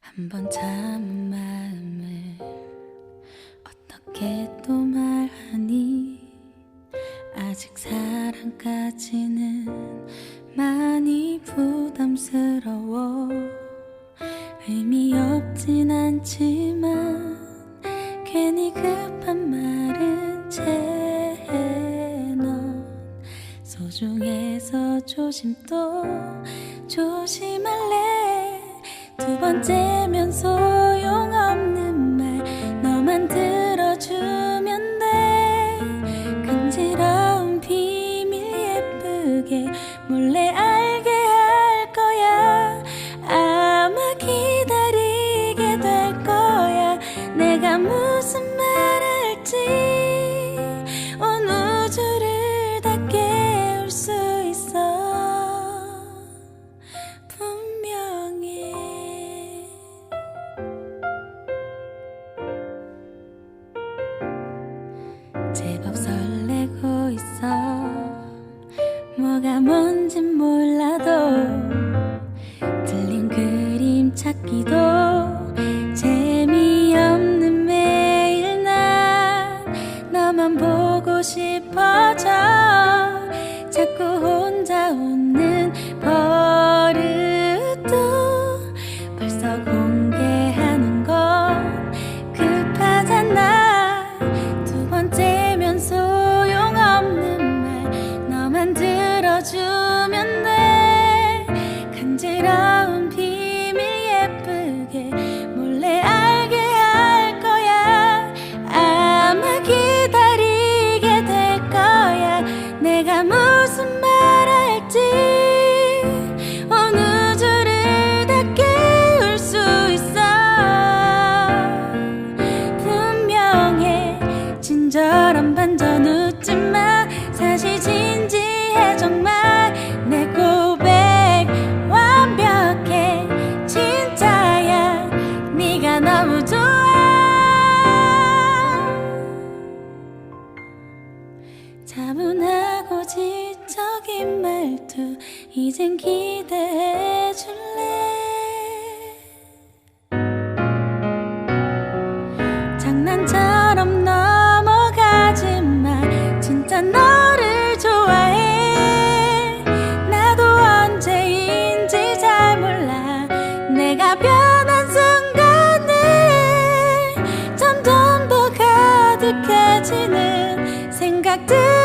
한 번 참은 마음을 어떻게 또 말하니? 아직 사랑까지는 많이 부담스러워. 의미 없진 않지만 괜히 급한 말은 채넌 소중해서 조심 또 조심할래 두 번째면 소용없는 말 너만 들어주면 돼. 간지러운 비밀 예쁘게 몰래 제법 설레고 있어. 뭐가 뭔진 몰라도 틀린 그림 찾기도 들어주면 돼. 간지러운 차분하고 지적인 말투 이젠 기대해 줄래? 장난처럼 넘어가지만 진짜 너를 좋아해. 나도 언제인지 잘 몰라. 내가 변한 순간에 점점 더 가득해지는 생각들